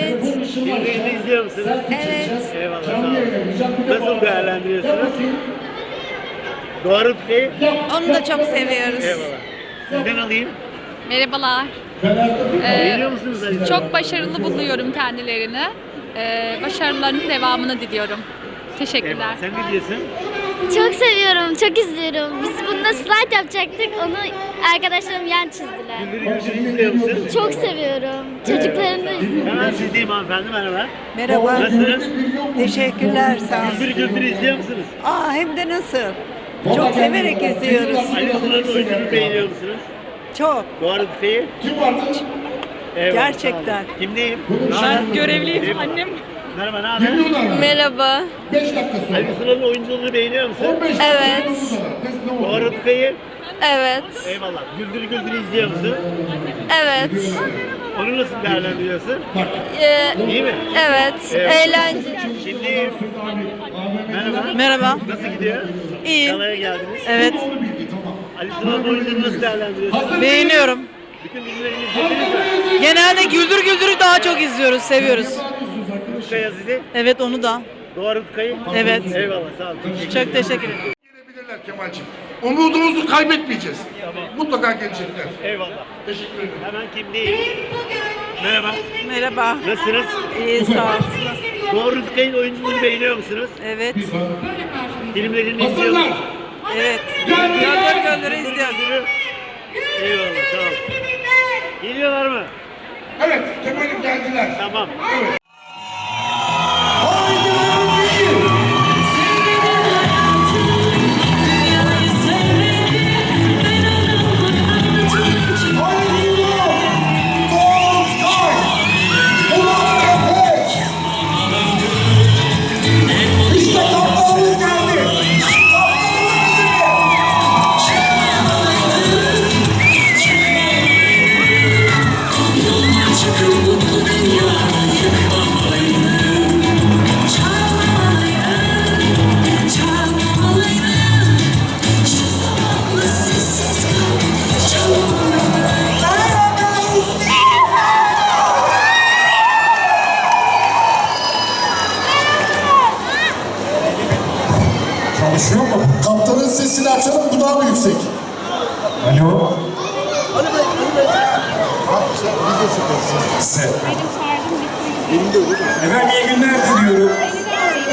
Evet, Filmlerini izliyor musunuz? evet. Eyvallah sağ olun. Nasıl değerlendiriyorsunuz? Doğa Rıtkı'yı? Onu da çok seviyoruz. Eyvallah. Sizden alayım. Merhabalar. Beğeniyor musunuz? Çok başarılı buluyorum kendilerini. Ee, başarılarının devamını diliyorum. Teşekkürler. Eyvallah. Sen ne diyorsun? Çok seviyorum, çok izliyorum. Biz bunda slide yapacaktık. Onu arkadaşlarım yan çizdiler. İzliyor musun? Çok seviyorum. Çocuklarım da izliyor. Hemen sizdeyim hanımefendi merhaba. Merhaba. Nasılsınız? Teşekkürler sağ olun. Güldürü Güldürü izliyor musunuz? Aa hem de nasıl? Çok severek izliyoruz. Ali Sunar'ın oyunculuğunu beğeniyor musunuz? Çok. Doğa Rıtkı'yı? Eyvallah, Gerçekten. sağ olun. Kimdeyim? Ben görevliyim annem. Merhaba ne haber? Merhaba. Ali Sunar'ın oyunculuğunu beğeniyor musun? Evet, Doğa Rıtkı'yı? evet, Eyvallah. Güldürü Güldürü izliyor musun? evet. Onu nasıl değerlendiriyorsun? Ee, İyi mi? evet, Evet. eğlence. Şimdi merhaba. Merhaba. Nasıl gidiyor? İyi. Galaya geldiniz. Evet. Ali Sunal'ın oyunculuğunu nasıl değerlendiriyorsun? Beğeniyorum. Bütün filmlerini izlediniz mi? Genelde Güldür Güldür'ü daha çok izliyoruz, seviyoruz. Rutkaya sizi. Evet onu da. Doğa Rutkay'ı. Evet. Eyvallah sağ olun. Çok teşekkür ederim. Gelebilirler Kemal'cim. Umudumuzu kaybetmeyeceğiz. Mutlaka gelecekler. Eyvallah. Teşekkür ederim. Hemen kimdeyim? Merhaba. Merhaba. Nasılsınız? İyi sağ olun. Doğa Rutkay'ın oyunculuğunu beğeniyor musunuz? Evet. Filmlerini izliyor musunuz? Evet. Gönderi gönderi izliyoruz. Eyvallah sağ olun. Geliyorlar mı? Evet Kemal'im geldiler. Tamam. İşte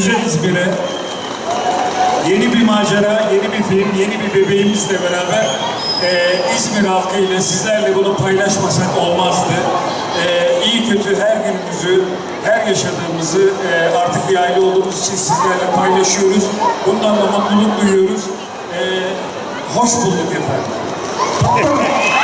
Güzel İzmir'e. Yeni bir macera, yeni bir film, yeni bir bebeğimizle beraber eee İzmir halkıyla sizlerle bunu paylaşmasak olmazdı. Eee iyi kötü her günümüzü, her yaşadığımızı eee, artık bir aile olduğumuz için sizlerle paylaşıyoruz. Bundan da mutluluk duyuyoruz. Eee, hoş bulduk efendim.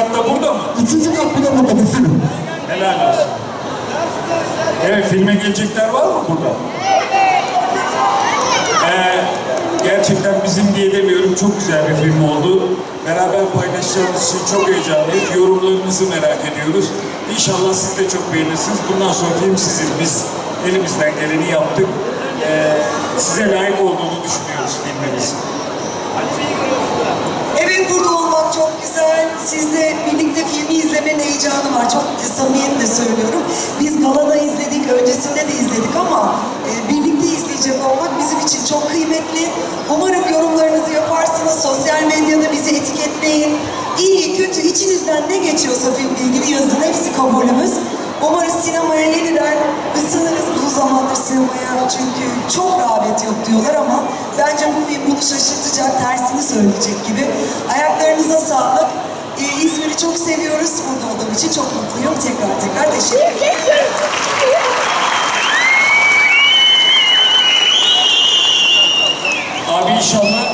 Katta burada mı? Üçüncü kat bile burada film. Helal olsun. Evet, filme gelecekler var mı burada? Ee, gerçekten bizim diye demiyorum, çok güzel bir film oldu. Beraber paylaşacağımız için çok heyecanlıyız. Yorumlarınızı merak ediyoruz. İnşallah siz de çok beğenirsiniz. Bundan sonra film sizin. Biz elimizden geleni yaptık. Ee, size layık olduğunu düşünüyoruz filmimizin. Evet burada olmak çok güzel. Sizle birlikte filmi izlemenin heyecanı var. Çok samimiyetle söylüyorum. Biz galada izledik, öncesinde de izledik ama e, birlikte izleyecek olmak bizim için çok kıymetli. Umarım yorumlarınızı yaparsınız. Sosyal medyada bizi etiketleyin. İyi, kötü, içinizden ne geçiyorsa filmle ilgili yazın. Hepsi kabulümüz. Umarız sinemaya yeniden ısınırız uzun zamandır sinemaya çünkü çok rağbet yok diyorlar ama bence bu film bunu şaşırtacak, tersini söyleyecek gibi. Ayaklarınıza sağlık. Ee, İzmir'i çok seviyoruz. Burada olduğum için çok mutluyum. Tekrar tekrar teşekkür ederim. Abi inşallah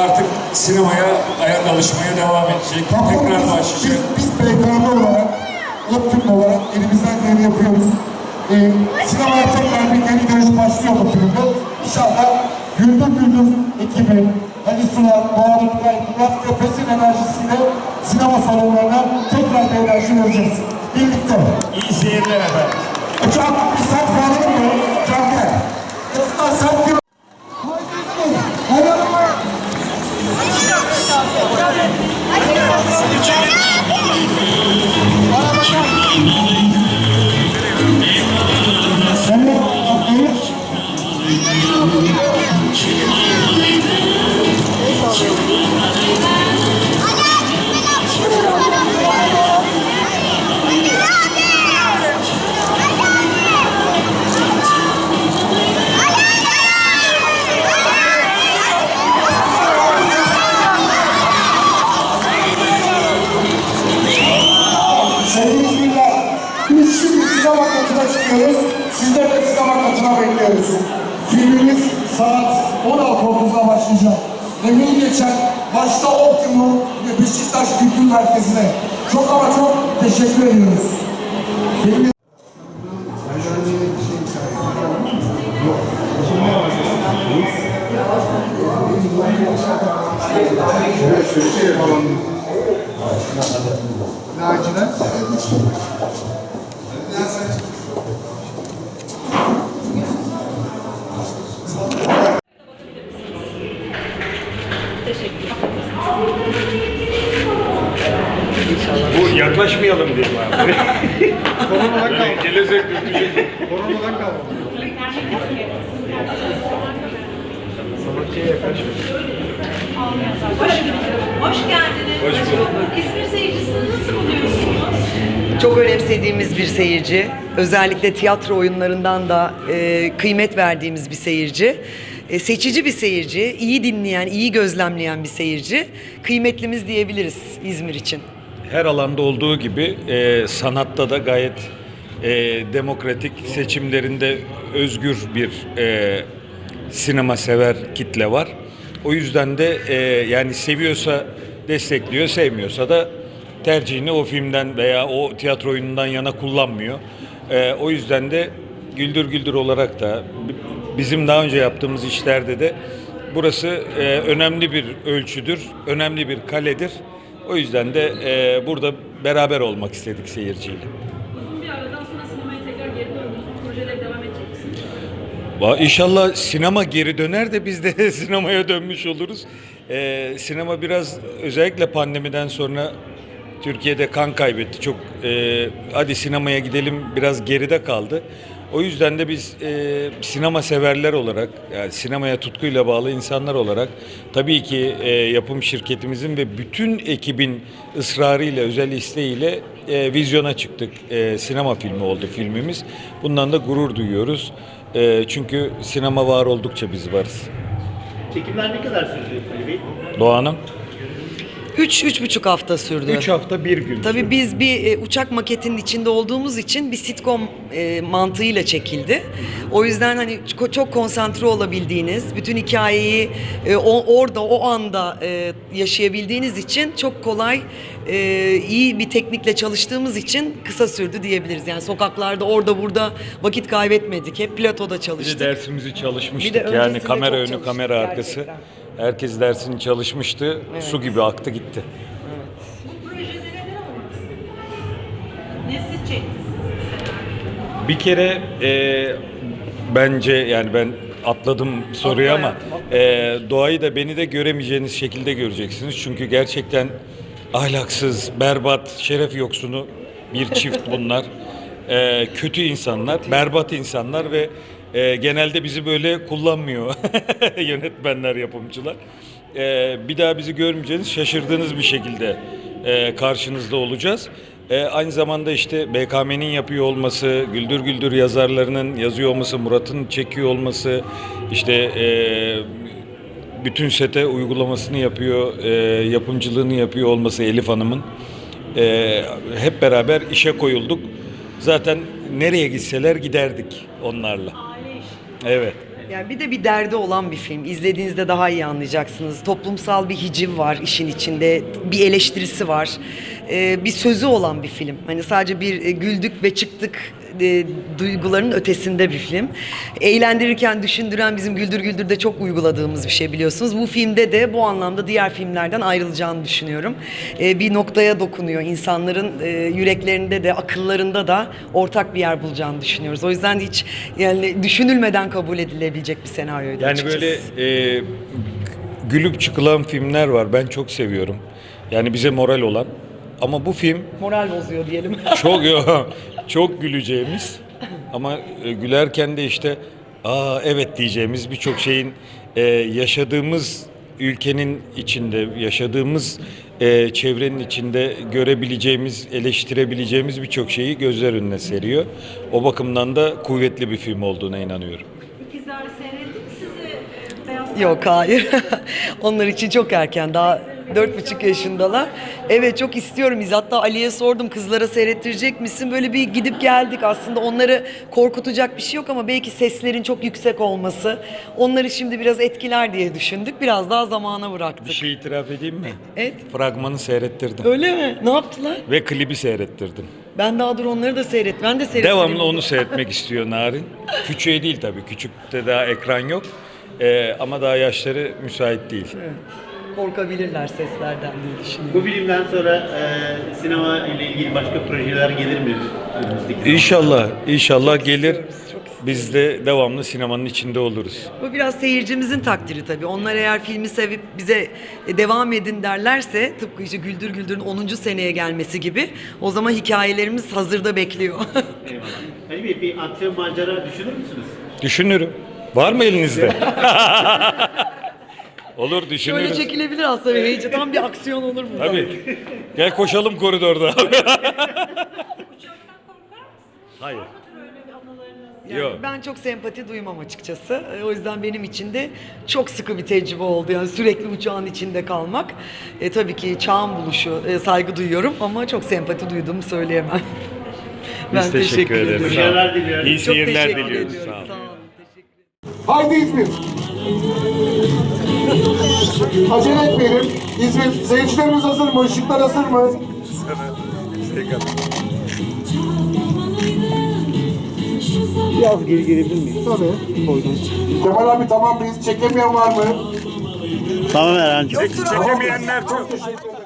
artık sinemaya ayak alışmaya devam edecek. Tekrar başlayacak. Biz, biz BKM olarak, Optimum olarak elimizden geleni yapıyoruz. E, sinemaya tekrar bir geri dönüş başlıyor bu filmde. İnşallah Güldür Güldür ekibi, Ali Sular, Doğa Rıtkay, Murat Köpes'in enerjisiyle sinema salonlarına tekrar bir enerji vereceğiz. Birlikte. İyi seyirler efendim. Uçak bir saat falan mı? Uçak gel. Dostlar sen kim? Hayır, hayır. Hayır, hayır. Başlayacak. Emeği geçen başta Optimum ve Beşiktaş Kültür Merkezi'ne çok ama çok teşekkür ediyoruz. Filmi Bu Koronadan kaldı. Gelecek dürtecek. Hoş geldiniz. Hoş bulduk. İzmir seyircisini nasıl buluyorsunuz? Çok önemsediğimiz bir seyirci. Özellikle tiyatro oyunlarından da e, kıymet verdiğimiz bir seyirci. E, seçici bir seyirci, iyi dinleyen, iyi gözlemleyen bir seyirci. Kıymetlimiz diyebiliriz İzmir için. Her alanda olduğu gibi e, sanatta da gayet e, demokratik seçimlerinde özgür bir e, sinema sever kitle var. O yüzden de e, yani seviyorsa destekliyor, sevmiyorsa da tercihini o filmden veya o tiyatro oyunundan yana kullanmıyor. E, o yüzden de Güldür Güldür olarak da bi- bizim daha önce yaptığımız işlerde de burası e, önemli bir ölçüdür, önemli bir kaledir. O yüzden de e, burada beraber olmak istedik seyirciyle. Uzun bir aradan sonra sinemaya tekrar geri döndünüz. Projelere devam edecek misiniz? Va- İnşallah sinema geri döner de biz de sinemaya dönmüş oluruz. E, sinema biraz özellikle pandemiden sonra Türkiye'de kan kaybetti. Çok e, hadi sinemaya gidelim biraz geride kaldı. O yüzden de biz e, sinema severler olarak, yani sinemaya tutkuyla bağlı insanlar olarak tabii ki e, yapım şirketimizin ve bütün ekibin ısrarıyla, özel isteğiyle e, vizyona çıktık. E, sinema filmi oldu filmimiz. Bundan da gurur duyuyoruz. E, çünkü sinema var oldukça biz varız. Çekimler ne kadar sürdü Ali Bey? Doğan'ım. Üç, üç buçuk hafta sürdü. 3 hafta bir gün. Tabii biz bir e, uçak maketinin içinde olduğumuz için bir sitcom e, mantığıyla çekildi. O yüzden hani çok, konsantre olabildiğiniz, bütün hikayeyi e, o, orada o anda e, yaşayabildiğiniz için çok kolay, e, iyi bir teknikle çalıştığımız için kısa sürdü diyebiliriz. Yani sokaklarda orada burada vakit kaybetmedik. Hep platoda Bir de çalıştık. dersimizi çalışmıştık. Bir de yani kamera önü, çalıştık kamera arkası. gerçekten. Herkes dersini çalışmıştı. Su gibi aktı gitti. Bir kere e, bence yani ben atladım soruyu Atla ama e, doğayı da beni de göremeyeceğiniz şekilde göreceksiniz. Çünkü gerçekten ahlaksız, berbat, şeref yoksunu bir çift bunlar. E, kötü insanlar, berbat insanlar ve e, genelde bizi böyle kullanmıyor yönetmenler, yapımcılar. E, bir daha bizi görmeyeceğiniz, şaşırdığınız bir şekilde e, karşınızda olacağız. E, aynı zamanda işte BKM'nin yapıyor olması, Güldür Güldür yazarlarının yazıyor olması, Murat'ın çekiyor olması, işte e, bütün sete uygulamasını yapıyor, e, yapımcılığını yapıyor olması Elif Hanım'ın. E, hep beraber işe koyulduk. Zaten nereye gitseler giderdik onlarla. Evet. Yani bir de bir derdi olan bir film. İzlediğinizde daha iyi anlayacaksınız. Toplumsal bir hiciv var işin içinde. Bir eleştirisi var. Ee, bir sözü olan bir film. Hani sadece bir e, güldük ve çıktık e, duyguların ötesinde bir film. Eğlendirirken düşündüren bizim Güldür Güldür'de çok uyguladığımız bir şey biliyorsunuz. Bu filmde de bu anlamda diğer filmlerden ayrılacağını düşünüyorum. Ee, bir noktaya dokunuyor. İnsanların e, yüreklerinde de akıllarında da ortak bir yer bulacağını düşünüyoruz. O yüzden hiç yani düşünülmeden kabul edilebilecek bir senaryoydu Yani açıkçası. böyle e, gülüp çıkılan filmler var. Ben çok seviyorum. Yani bize moral olan. Ama bu film Moral bozuyor diyelim. çok çok güleceğimiz ama e, gülerken de işte aa evet diyeceğimiz birçok şeyin e, yaşadığımız ülkenin içinde yaşadığımız e, çevrenin içinde görebileceğimiz, eleştirebileceğimiz birçok şeyi gözler önüne seriyor. O bakımdan da kuvvetli bir film olduğuna inanıyorum. İkizler seyretti mi sizi? e, Beyaz Yok hayır. Onlar için çok erken. Daha dört buçuk yaşındalar. Evet çok istiyorum. Biz hatta Ali'ye sordum kızlara seyrettirecek misin? Böyle bir gidip geldik. Aslında onları korkutacak bir şey yok ama belki seslerin çok yüksek olması onları şimdi biraz etkiler diye düşündük. Biraz daha zamana bıraktık. Bir şey itiraf edeyim mi? Evet. Fragmanı seyrettirdim. Öyle mi? Ne yaptılar? Ve klibi seyrettirdim. Ben daha dur onları da seyret. Ben de seyrettim. Devamlı onu seyretmek istiyor Narin. Küçüğe değil tabii. Küçükte daha ekran yok. Ee, ama daha yaşları müsait değil. Korkabilirler seslerden diye düşünüyorum. Bu filmden sonra e, sinema ile ilgili başka projeler gelir mi? önümüzdeki? İnşallah, inşallah gelir. Biz de devamlı sinemanın içinde oluruz. Bu biraz seyircimizin takdiri tabii. Onlar eğer filmi sevip bize e, devam edin derlerse tıpkı işte Güldür Güldür'ün 10. seneye gelmesi gibi o zaman hikayelerimiz hazırda bekliyor. Eyvallah. Ali Bey bir aksiyon macera düşünür müsünüz? Düşünürüm. Var mı elinizde? Olur Şöyle düşünürüz. çekilebilir aslında. Heyecan tam bir aksiyon olur mu? Tabii. Gel koşalım koridorda. Hayır. Yani Yok. ben çok sempati duymam açıkçası. E, O yüzden benim için de çok sıkı bir tecrübe oldu. Yani sürekli uçağın içinde kalmak. E, tabii ki çağın buluşu, e, saygı duyuyorum ama çok sempati duyduğumu söyleyemem. Biz teşekkür ederiz. Başarılar diliyorum. İyi seyirler teşekkür diliyoruz. Sağ olun. Teşekkür. Haydi İzmir. Acele etmeyelim. İzmir. Seyircilerimiz hazır mı? Işıklar hazır mı? Biraz geri gelebilir miyiz? Tabii. Kemal abi tamam mıyız? Çekemeyen var mı? Tamam Erhan'cığım. Çekemeyenler çok. Teşekkür ederim.